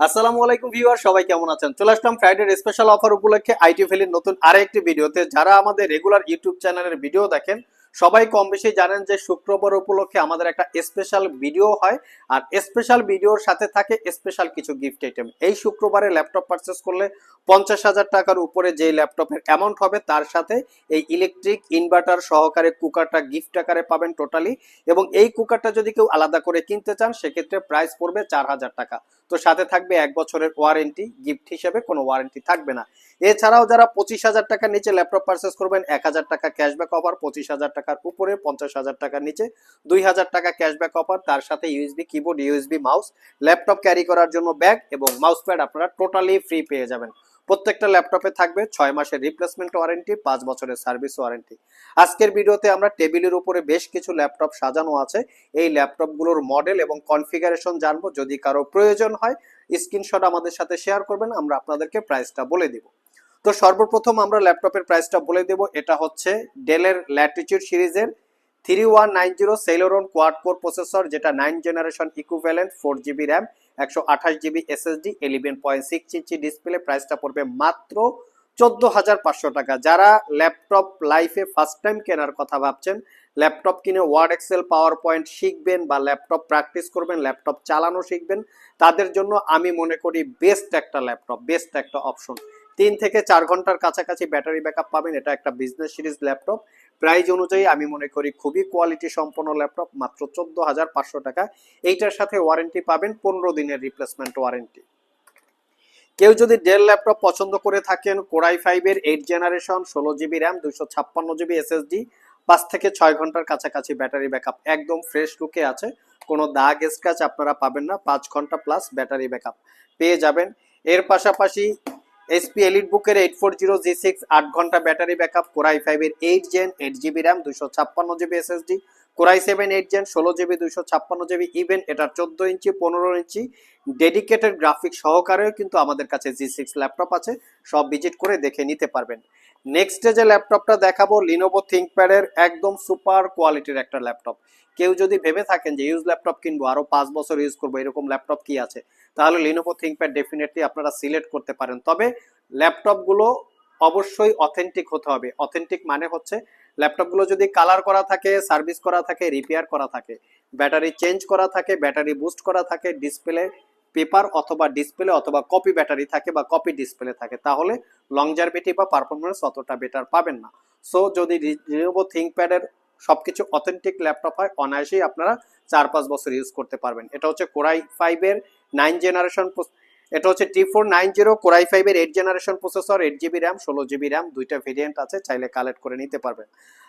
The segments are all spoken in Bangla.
আসসালামু আলাইকুম ভিউয়ার, সবাই কেমন আছেন? চলে আসলাম ফ্রাইডের স্পেশাল অফার উপলক্ষে আইটি ভ্যালির নতুন আরেকটি ভিডিওতে। যারা আমাদের রেগুলার ইউটিউব চ্যানেলের ভিডিও দেখেন সবাই কম বেশি জানেন যে শুক্রবার উপলক্ষে আমাদের একটা স্পেশাল ভিডিও হয়, আর স্পেশাল ভিডিওর সাথে থাকে স্পেশাল কিছু গিফট আইটেম এই শুক্রবারে ল্যাপটপ পারচেস করলে পঞ্চাশ হাজার টাকার উপরে যে ল্যাপটপের অ্যামাউন্ট হবে, তার সাথে এই ইলেকট্রিক ইনভার্টার সহকারে কুকারটা গিফট আকারে পাবেন টোটালি এবং এই কুকারটা যদি কেউ আলাদা করে কিনতে চান, সেক্ষেত্রে প্রাইস পড়বে চার হাজার টাকা। তো সাথে থাকবে এক বছরের ওয়ারেন্টি গিফট হিসেবে কোনো ওয়ারেন্টি থাকবে না। এছাড়াও যারা পঁচিশ হাজার টাকার নিচে ল্যাপটপ পারচেস করবেন, এক হাজার টাকা ক্যাশব্যাক অফার পঁচিশ হাজার টাকার উপরে পঞ্চাশ হাজার টাকার নিচে, দুই হাজার টাকা ক্যাশব্যাক অফার তার সাথে USB keyboard USB mouse laptop carry করার জন্য ব্যাগ এবং মাউস প্যাড আপনারা টোটালি ফ্রি পেয়ে যাবেন। প্রত্যেকটা ল্যাপটপে থাকবে ছয় মাসের রিপ্লেসমেন্ট ওয়ারেন্টি পাঁচ বছরের সার্ভিস ওয়ারেন্টি আজকের ভিডিওতে আমরা টেবিলের উপরে বেশ কিছু ল্যাপটপ সাজানো আছে। এই ল্যাপটপগুলোর মডেল এবং কনফিগারেশন জানব। যদি কারও প্রয়োজন হয় স্ক্রিনশট আমাদের সাথে শেয়ার করবেন, আমরা আপনাদেরকে প্রাইসটা বলে দিব। তো সর্বপ্রথম আমরা ল্যাপটপের প্রাইসটা বলে দেব। এটা হচ্ছে ডেলের ল্যাটিচিউড সিরিজের three one nine zero Celeron quad core processor যেটা nine generation equivalent four GB RAM একশো আঠাশ GB SSD eleven point six ইঞ্চি ডিসপ্লে প্রাইসটা পড়বে মাত্র চোদ্দ হাজার পাঁচশো টাকা। যারা ল্যাপটপ লাইফে ফার্স্ট টাইম কেনার কথা ভাবছেন, ল্যাপটপ কিনে ওয়ার্ড এক্সেল পাওয়ার পয়েন্ট শিখবেন বা ল্যাপটপ প্র্যাকটিস করবেন, ল্যাপটপ চালানো শিখবেন, তাদের জন্য আমি মনে করি বেস্ট একটা ল্যাপটপ বেস্ট একটা অপশন তিন থেকে চার ঘণ্টার কাছাকাছি ব্যাটারি ব্যাকআপ পাবেন। এটা একটা বিজনেস সিরিজ ল্যাপটপ প্রাইজ অনুযায়ী আমি মনে করি খুবই কোয়ালিটি সম্পন্ন ল্যাপটপ মাত্র চোদ্দ হাজার পাঁচশো টাকা। এইটার সাথে ওয়ারেন্টি পাবেন পনেরো দিনের রিপ্লেসমেন্ট ওয়ারেন্টি কেউ যদি ডেল ল্যাপটপ পছন্দ করে থাকেন কোরাই ফাইভের এইট জেনারেশন ষোলো জিবি র্যাম দুইশো ছাপ্পান্ন জিবি এসএসডি পাঁচ থেকে ছয় ঘণ্টার কাছাকাছি ব্যাটারি ব্যাকআপ, একদম ফ্রেশ লুকে আছে। কোনো দাগ স্ক্র্যাচ আপনারা পাবেন না, পাঁচ ঘণ্টা প্লাস ব্যাটারি ব্যাকআপ। পেয়ে যাবেন। এর পাশাপাশি এসপি এলিট বুকের eight four zero G six আট ঘণ্টা ব্যাটারি ব্যাকআপ কোরাই ফাইভের eight gen eight GB RAM দুশো ছাপ্পান্ন GB SSD core i seven eight gen ষোলো জিবি দুশো ছাপ্পান্ন জিবি ইভেন এটা চোদ্দ ইঞ্চি, পনেরো ইঞ্চি ডেডিকেটেড গ্রাফিক সহকারেও কিন্তু আমাদের কাছে জি সিক্স ল্যাপটপ আছে, সব ভিজিট করে দেখে নিতে পারবেন। নেক্সট যে ল্যাপটপটা দেখাবো লিনোভো থিঙ্কপ্যাডের একদম সুপার কোয়ালিটির একটা ল্যাপটপ কেউ যদি ভেবে থাকেন যে ইউজ ল্যাপটপ কিনবো আরও পাঁচ বছর ইউজ করব, এরকম ল্যাপটপ কি আছে? তাহলে লিনোভো থিঙ্কপ্যাড ডেফিনেটলি আপনারা সিলেক্ট করতে পারেন। তবে ল্যাপটপগুলো অবশ্যই অথেন্টিক হতে হবে। অথেন্টিক মানে হচ্ছে ল্যাপটপগুলো যদি কালার করা থাকে সার্ভিস করা থাকে রিপেয়ার করা থাকে ব্যাটারি চেঞ্জ করা থাকে ব্যাটারি বুস্ট করা থাকে ডিসপ্লে পেপার অথবা ডিসপ্লে অথবা কপি ব্যাটারি থাকে বা কপি ডিসপ্লে থাকে, তাহলে লং জার্ভিটি বা পারফরমেন্স অতটা বেটার পাবেন না। সো যদি রিনোভো থিঙ্কপ্যাডের সবকিছু অথেন্টিক ল্যাপটপ হয়, অনায়াসেই আপনারা চার পাঁচ বছর ইউজ করতে পারবেন। এটা হচ্ছে কোরাই ফাইভের নাইন জেনারেশন এটা হচ্ছে T four nine zero core i ফাইভের eight generation processor eight GB RAM ষোলো জিবি র্যাম দুইটা ভেরিয়েন্ট আছে, চাইলে কালেক্ট করে নিতে পারবেন।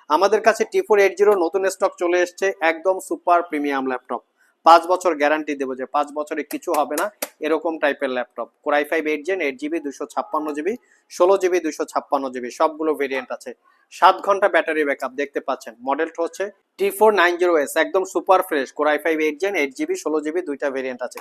আমাদের কাছে টি ফোর এইট জিরো নতুন স্টক চলে এসছে, একদম সুপার প্রিমিয়াম ল্যাপটপ পাঁচ বছর গ্যারান্টি দেবো যে পাঁচ বছরে কিছু হবে না, এরকম টাইপের laptop core i five eight gen eight GB দুশো ছাপ্পান্ন জিবি ষোলো জিবি দুশো ছাপ্পান্ন জিবি সবগুলো ভেরিয়েন্ট আছে। সাত ঘণ্টা ব্যাটারি ব্যাকআপ দেখতে পাচ্ছেন। মডেলটা হচ্ছে T four nine zero S, একদম super fresh core i five eight gen eight GB ষোলো জিবি দুইটা ভেরিয়েন্ট আছে।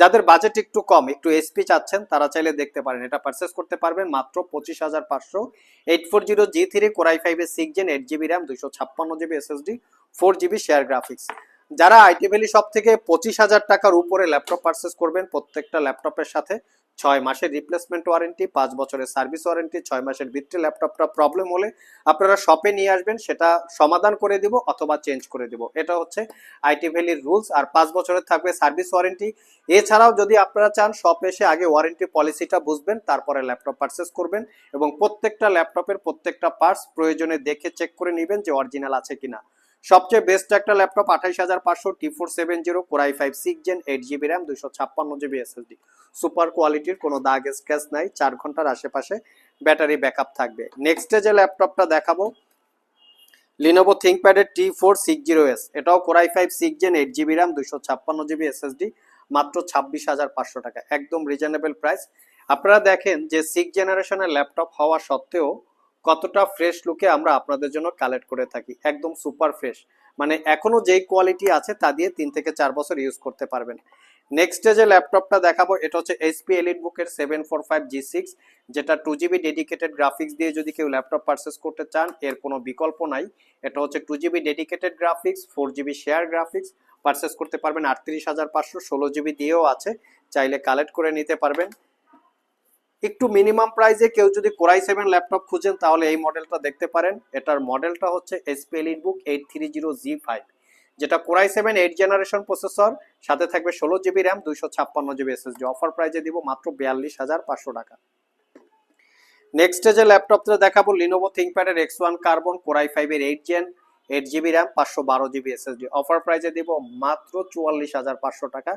যাদের বাজেট একটু কম, একটু এসপি চাচ্ছেন, তারা চাইলে দেখতে পারেন। এটা পারচেস করতে পারবেন মাত্র পঁচিশ হাজার পাঁচশো। Eight four zero G three core i ফাইভের six gen eight GB RAM দুশো ছাপ্পান্ন GB SSD four GB share graphics যারা আইটি ভ্যালি সব থেকে পঁচিশ হাজার টাকার উপরে ল্যাপটপ পারচেস করবেন, প্রত্যেকটা ল্যাপটপের সাথে ছয় মাসের রিপ্লেসমেন্ট ওয়ারেন্টি পাঁচ বছরের সার্ভিস ওয়ারেন্টি ছয় মাসের ভিত্তি ল্যাপটপটা প্রবলেম হলে আপনারা শপে নিয়ে আসবেন, সেটা সমাধান করে দিব অথবা চেঞ্জ করে দিব। এটা হচ্ছে আইটি ভ্যালির রুলস আর পাঁচ বছরের থাকবে সার্ভিস ওয়ারেন্টি এছাড়াও যদি আপনারা চান শপে এসে আগে ওয়ারেন্টি পলিসিটা বুঝবেন, তারপরে ল্যাপটপ পারচেস করবেন এবং প্রত্যেকটা ল্যাপটপের প্রত্যেকটা পার্টস প্রয়োজনে দেখে চেক করে নেবেন যে অরিজিনাল আছে কিনা। সবচেয়ে বেস্ট একটা ল্যাপটপ আঠাইশ হাজার পাঁচশো T four seven zero core i five six gen eight GB RAM দুশো ছাপ্পান্ন জিবি এসএসডি সুপার কোয়ালিটির কোনো দাগ স্ক্র্যাচ নাই, চার ঘণ্টার আশেপাশে ব্যাটারি ব্যাকআপ থাকবে। নেক্সটে যে ল্যাপটপটা দেখাবো Lenovo থিঙ্কপ্যাডের T four six zero S এটাও core i five six gen eight GB RAM দুশো ছাপ্পান্ন জিবি এসএসডি মাত্র ছাব্বিশ হাজার পাঁচশো টাকা। একদম রিজনেবল প্রাইস আপনারা দেখেন যে সিক্স জেনারেশনের ল্যাপটপ হওয়া সত্ত্বেও কতটা ফ্রেশ লুকে আমরা আপনাদের জন্য কালেক্ট করে থাকি। একদম সুপার ফ্রেশ মানে এখনও যেই কোয়ালিটি আছে তা দিয়ে তিন থেকে চার বছর ইউজ করতে পারবেন। নেক্সট যে ল্যাপটপটা দেখাবো, এটা হচ্ছে এইচপি এলিট বুকের seven four five G six যেটা টু জিবি ডেডিকেটেড গ্রাফিক্স দিয়ে যদি কেউ ল্যাপটপ পারচেস করতে চান, এর কোনো বিকল্প নাই। এটা হচ্ছে two GB dedicated graphics four GB share graphics purchase করতে পারবেন আটত্রিশ হাজার পাঁচশো ষোলো জিবি দিয়েও আছে। চাইলে কালেক্ট করে নিতে পারবেন। একটু মিনিমাম প্রাইসে কেউ যদি কোরাই সেভেন ল্যাপটপ খুঁজেন, তাহলে এই মডেলটা দেখতে পারেন। এটার মডেলটা হচ্ছে HP elite book eight three zero G five যেটা core i seven eight generation processor সাথে থাকবে ষোলো জিবি র্যাম দুইশো ছাপ্পান্ন জিবি এসএসডি অফার প্রাইজে দিব মাত্র বিয়াল্লিশ হাজার পাঁচশো টাকা। নেক্সট যে ল্যাপটপটা দেখাবো Lenovo থিঙ্কপ্যাডের X one carbon core i ফাইভের eight gen eight GB RAM পাঁচশো বারো জিবি এসএসডি অফার প্রাইজে দিব মাত্র চুয়াল্লিশ হাজার পাঁচশো টাকা।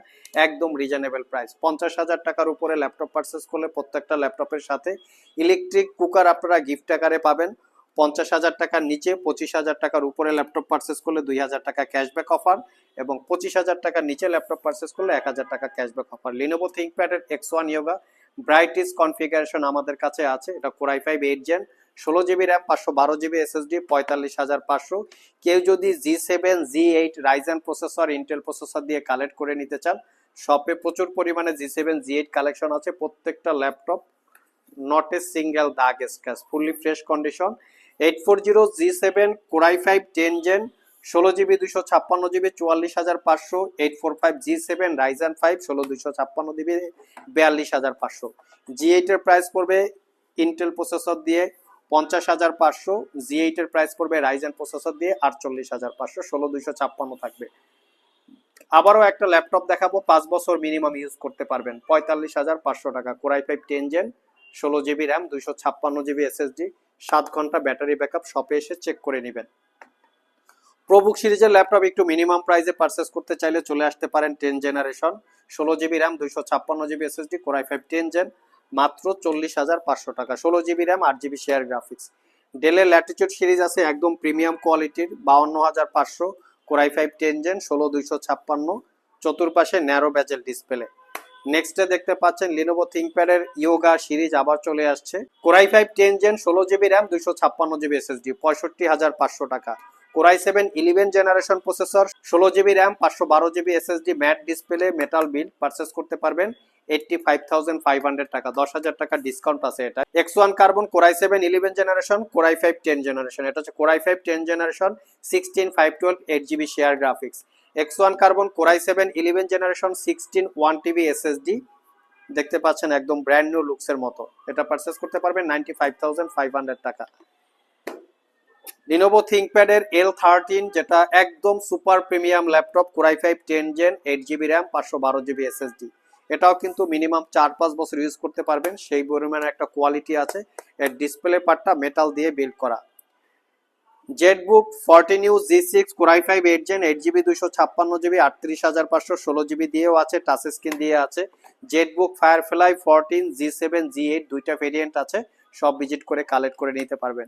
একদম রিজনেবল প্রাইস পঞ্চাশ হাজার টাকার উপরে ল্যাপটপ পারচেস করলে প্রত্যেকটা ল্যাপটপের সাথে ইলেকট্রিক কুকার আপনারা গিফট আকারে পাবেন। পঞ্চাশ হাজার টাকার নিচে পঁচিশ হাজার টাকার উপরে ল্যাপটপ পারচেস করলে দুই হাজার টাকা ক্যাশব্যাক অফার এবং পঁচিশ হাজার টাকার নিচে ল্যাপটপ পারচেস করলে এক হাজার টাকা ক্যাশব্যাক অফার লিনোভো থিঙ্কপ্যাডের এক্স ওয়ান ইয়োগা ব্রাইটিস কনফিগারেশন আমাদের কাছে আছে। এটা core i five eight gen ষোলো জিবি র্যাম পাঁচশো বারো জিবি এসএসডি পঁয়তাল্লিশ হাজার পাঁচশো। কেউ যদি G seven G eight Ryzen processor Intel processor দিয়ে কালেক্ট করে নিতে চান শপে প্রচুর পরিমাণে G seven G eight collection আছে। প্রত্যেকটা ল্যাপটপ নট এ সিঙ্গেল দাগ scratch fully fresh condition eight four zero G seven core i five ten gen ষোলো জিবি দুশো ছাপ্পান্ন জিবি চুয়াল্লিশ হাজার পাঁচশো। Eight four five G seven Ryzen five ষোলো দুশো ছাপ্পান্ন জিবি বিয়াল্লিশ হাজার পাঁচশো। জি এইটের প্রাইস পড়বে ইন্টেল প্রসেসর দিয়ে। পঞ্চাশ হাজার পাঁচশো জি এইটের প্রাইস পড়বে রাইজেন প্রসেসর দিয়ে আটচল্লিশ হাজার পাঁচশো, ষোলো দুইশো ছাপ্পান্ন থাকবে। আবারও একটা ল্যাপটপ দেখাবো, পাঁচ বছর মিনিমাম ইউজ করতে পারবেন। পঁয়তাল্লিশ হাজার পাঁচশো টাকা core i five ten gen ষোলো জিবি র্যাম দুইশো ছাপ্পান্ন জিবি এসএসডি সাত ঘণ্টা ব্যাটারি ব্যাকআপ শপে এসে চেক করে নেবেন। প্রবুক সিরিজের ল্যাপটপ একটু মিনিমাম প্রাইসে পারচেস করতে চাইলে চলে আসতে পারেন টেন জেনারেশন ষোলো জিবি র্যাম দুইশো ছাপ্পান্ন GB SSD core i five ten gen মাত্র চল্লিশ হাজার পাঁচশো টাকা। ষোলো জিবি র্যাম, আট জিবি শেয়ার গ্রাফিক্স। ডেলের ল্যাটিচিউড সিরিজ আছে, একদম প্রিমিয়াম কোয়ালিটির বাউন্ন হাজার পাঁচশো। কোরাই ফাইভ টেন জেন ষোলো দুইশো ছাপ্পান্ন। চতুর্পাশে ন্যারো ব্যাজেল ডিসপ্লে নেক্সটে দেখতে পাচ্ছেন লিনোভো থিঙ্কপ্যাডের ইয়োগা সিরিজ আবার চলে আসছে। Core i five ten gen ষোলো জিবি র্যাম, দুইশো ছাপ্পান্ন জিবি এসএসডি পঁয়ষট্টি হাজার পাঁচশো টাকা। Core i seven eleven generation processor, ষোলো জিবি র্যাম, পাঁচশো বারো GB SSD, matte display, metal build purchase করতে পারবেন। Eighty five thousand five hundred টাকা, দশ হাজার টাকা ডিসকাউন্ট আছে এটা। X one carbon core i seven eleven generation, core i five ten generation. এটা হচ্ছে core i five ten generation sixteen five twelve eight GB share graphics X one carbon core i seven eleven generation sixteen one TB SSD দেখতে পাচ্ছেন একদম ব্র্যান্ড নিউ লুকসের মতো। এটা পারচেস করতে পারবেন ninety five thousand five hundred টাকা। লিনোভো থিঙ্কপ্যাডের এল থার্টিন যেটা একদম super premium laptop core i five ten gen eight GB RAM পাঁচশো বারো জিবি এসএসডি এটাও কিন্তু মিনিমাম চার পাঁচ বছর ইউজ করতে পারবেন। সেই পরিমাণে একটা কোয়ালিটি আছে। এর ডিসপ্লে পার্টটা মেটাল দিয়ে বিল্ড করা। ZBook fourteen U G six core i five eight gen eight GB দুশো ছাপ্পান্ন জিবি আটত্রিশ হাজার পাঁচশো ষোলো জিবি দিয়েও আছে টাচ স্ক্রিন দিয়ে আছে। ZBook Firefly fourteen G seven G eight দুইটা ভেরিয়েন্ট আছে। সব ভিজিট করে কালেক্ট করে নিতে পারবেন।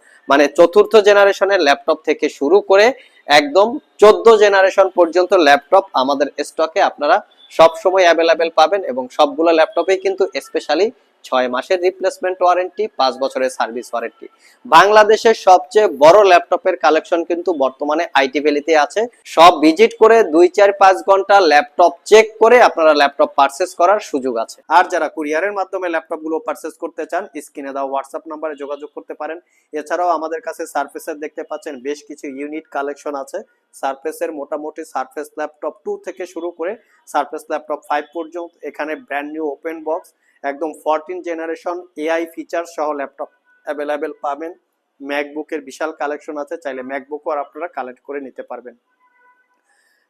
মানে চতুর্থ জেনারেশনের ল্যাপটপ থেকে শুরু করে একদম চোদ্দ জেনারেশন পর্যন্ত ল্যাপটপ আমাদের স্টকে আপনারা সব সময় অ্যাভেলেবেল পাবেন এবং সবগুলো ল্যাপটপেই কিন্তু স্পেশালি ছয় মাসের রিপ্লেসমেন্ট ওয়ারেন্টি পাঁচ বছরের সার্ভিস ওয়ারেন্টি বাংলাদেশের সবচেয়ে বড় ল্যাপটপের কালেকশন কিন্তু বর্তমানে আইটি ভ্যালিতে আছে। সব ভিজিট করে দুই, চার, পাঁচ ঘণ্টা ল্যাপটপ চেক করে আপনারা ল্যাপটপ পারচেস করার সুযোগ আছে। আর যারা কুরিয়ারের মাধ্যমে ল্যাপটপগুলো পারচেস করতে চান স্ক্রিনে দেওয়া হোয়াটসঅ্যাপ নাম্বারে যোগাযোগ করতে পারেন। এছাড়াও আমাদের কাছে সার্ফেসের দেখতে পাচ্ছেন বেশ কিছু ইউনিট কালেকশন আছে। সার্ফেসের মোটামুটি সার্ফেস ল্যাপটপ টু থেকে শুরু করে সার্ফেস ল্যাপটপ ফাইভ পর্যন্ত, এখানে ব্র্যান্ড নিউ ওপেন বক্স একদম ফোরটিন জেনারেশন এআই ফিচার সহ ল্যাপটপ অ্যাভেলেবেল পাবেন। ম্যাকবুকের বিশাল কালেকশন আছে, চাইলে ম্যাকবুকও আর আপনারা কালেক্ট করে নিতে পারবেন।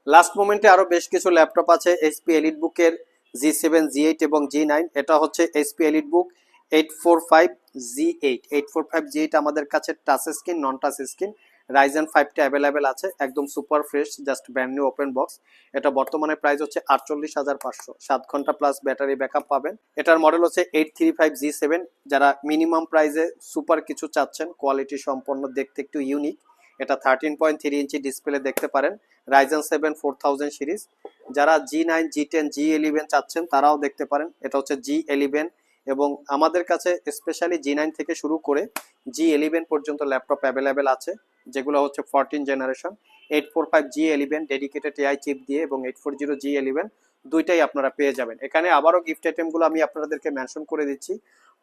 লাস্ট মোমেন্টে আরও বেশ কিছু ল্যাপটপ আছে এইচপি এলিট বুকের জি সেভেন জি এইট এবং জি নাইন এটা হচ্ছে HP elite book eight four five G eight eight four five G eight আমাদের কাছে touch screen non touch screen Ryzen ফাইভটা available আছে, একদম super fresh just brand new open box এটা বর্তমানে প্রাইস হচ্ছে আটচল্লিশ হাজার পাঁচশো। সাত ঘণ্টা প্লাস ব্যাটারি ব্যাকআপ পাবেন। এটার মডেল হচ্ছে eight three five G seven যারা মিনিমাম প্রাইসে সুপার কিছু চাচ্ছেন কোয়ালিটি সম্পন্ন, দেখতে একটু ইউনিক এটা থার্টিন পয়েন্ট থ্রি ইঞ্চি ডিসপ্লে দেখতে পারেন। Ryzen seven four thousand series যারা G nine G ten G eleven চাচ্ছেন, তারাও দেখতে পারেন। এটা হচ্ছে জি ইলেভেন এবং আমাদের কাছে স্পেশালি জি নাইন থেকে শুরু করে জি ইলেভেন পর্যন্ত ল্যাপটপ অ্যাভেলেবেল আছে। যেগুলো হচ্ছে fourteen generation eight four five G eleven dedicated AI chip দিয়ে এবং eight four zero G eleven দুইটাই আপনারা পেয়ে যাবেন। এখানে আবারও গিফট আইটেমগুলো আমি আপনাদেরকে মেনশন করে দিচ্ছি।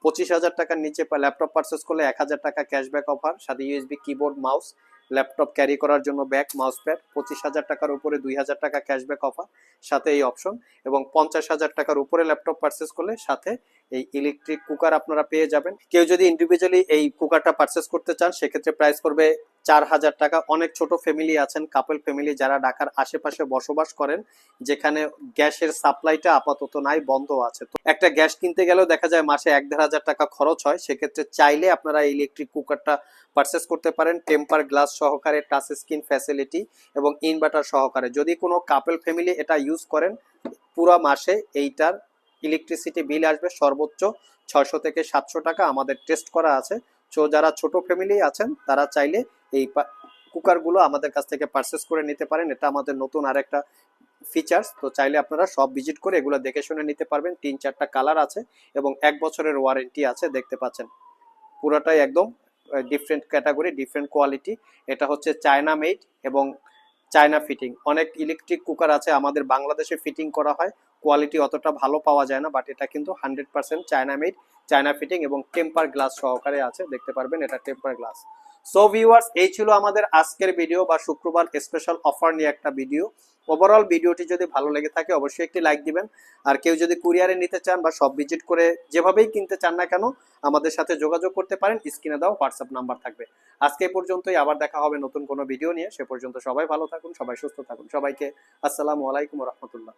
পঁচিশ হাজার টাকার নিচে ল্যাপটপ পারচেস করলে এক হাজার টাকা ক্যাশব্যাক অফার সাথে USB keyboard mouse laptop carry করার জন্য ব্যাগ মাউস প্যাড পঁচিশ হাজার টাকার উপরে দুই হাজার টাকা ক্যাশব্যাক অফার সাথে এই অপশন এবং পঞ্চাশ হাজার টাকার উপরে ল্যাপটপ পারচেস করলে সাথে এই ইলেকট্রিক কুকার আপনারা পেয়ে যাবেন। কেউ যদি ইন্ডিভিজুয়ালি এই কুকারটা পারচেস করতে চান, সেক্ষেত্রে প্রাইস করবে চার হাজার টাকা। অনেক ছোট ফ্যামিলি আছেন কাপল ফ্যামিলি যারা ঢাকার আশেপাশে বসবাস করেন, যেখানে গ্যাসের সাপ্লাইটা আপাতত নাই, বন্ধ আছে। তো একটা গ্যাস কিনতে গেলেও দেখা যায় মাসে এক দেড় হাজার টাকা খরচ হয়। সেক্ষেত্রে চাইলে আপনারা ইলেকট্রিক কুকারটা পারচেস করতে পারেন। টেম্পার গ্লাস সহকারে টাচ স্ক্রিন ফ্যাসিলিটি এবং ইনভার্টার সহকারে। যদি কোনো কাপল ফ্যামিলি এটা ইউজ করেন, পুরো মাসে এইটার ইলেকট্রিসিটি বিল আসবে সর্বোচ্চ ছয়শো থেকে সাতশো টাকা। আমাদের টেস্ট করা আছে। সো যারা ছোট ফ্যামিলি আছেন, তারা চাইলে এই কুকারগুলো আমাদের কাছ থেকে পারচেস করে নিতে পারেন। এটা আমাদের নতুন আরেকটা ফিচার্স তো চাইলে আপনারা সব ভিজিট করে এগুলো দেখে শুনে নিতে পারবেন। তিন চারটা কালার আছে এবং এক বছরের ওয়ারেন্টি আছে, দেখতে পাচ্ছেন। পুরোটাই একদম ডিফারেন্ট ক্যাটাগরি ডিফারেন্ট কোয়ালিটি এটা হচ্ছে চায়না মেড এবং চায়না ফিটিং অনেক ইলেকট্রিক কুকার আছে। আমাদের বাংলাদেশে ফিটিং করা হয়। কোয়ালিটি অতটা ভালো পাওয়া যায় না বাট এটা কিন্তু hundred percent China made China fitting এবং টেম্পার গ্লাস সহকারে আছে, দেখতে পারবেন এটা টেম্পার গ্লাস সো ভিউয়ার্স এই ছিল আমাদের আজকের ভিডিও বা শুক্রবার স্পেশাল অফার নিয়ে একটা ভিডিও ওভারঅল ভিডিওটি যদি ভালো লেগে থাকে, অবশ্যই একটি লাইক দিবেন। আর কেউ যদি কুরিয়ারে নিতে চান বা সব ভিজিট করে যেভাবেই কিনতে চান না কেন, আমাদের সাথে যোগাযোগ করতে পারেন স্ক্রিনে দাও হোয়াটসঅ্যাপ নাম্বার থাকবে। আজকে পর্যন্তই, আবার দেখা হবে নতুন কোনো ভিডিও নিয়ে। সে পর্যন্ত সবাই ভালো থাকুন, সবাই সুস্থ থাকুন। সবাইকে আসসালামু আলাইকুম রহমতুল্লাহ।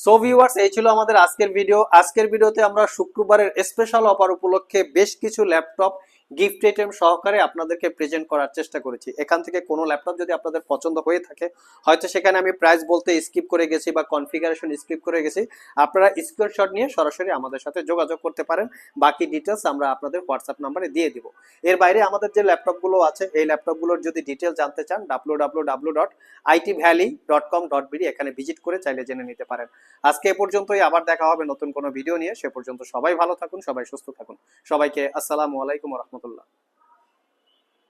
সো ভিউয়ার্স এই ছিল আমাদের আজকের ভিডিও আজকের ভিডিওতে আমরা শুক্রবারের স্পেশাল অফার উপলক্ষে বেশ কিছু ল্যাপটপ গিফট আইটেম সহকারে আপনাদেরকে প্রেজেন্ট করার চেষ্টা করেছি। এখান থেকে কোনো ল্যাপটপ যদি আপনাদের পছন্দ হয়ে থাকে, হয়তো সেখানে আমি প্রাইস বলতে স্কিপ করে গেছি বা কনফিগারেশন স্কিপ করে গেছি, আপনারা স্ক্রিনশট নিয়ে সরাসরি আমাদের সাথে যোগাযোগ করতে পারেন। বাকি ডিটেলস আমরা আপনাদের হোয়াটসঅ্যাপ নাম্বারে দিয়ে দিব। এর বাইরে আমাদের যে ল্যাপটপগুলো আছে, এই ল্যাপটপগুলোর যদি ডিটেল জানতে চান W W W dot IT valley dot com dot BD এখানে ভিজিট করে চাইলে জেনে নিতে পারেন। আজকে এ পর্যন্তই, আবার দেখা হবে নতুন কোনো ভিডিও নিয়ে। সে পর্যন্ত সবাই ভালো থাকুন, সবাই সুস্থ থাকুন। সবাইকে আসসালামু আলাইকুম রহমতুল্লাহ। 分了。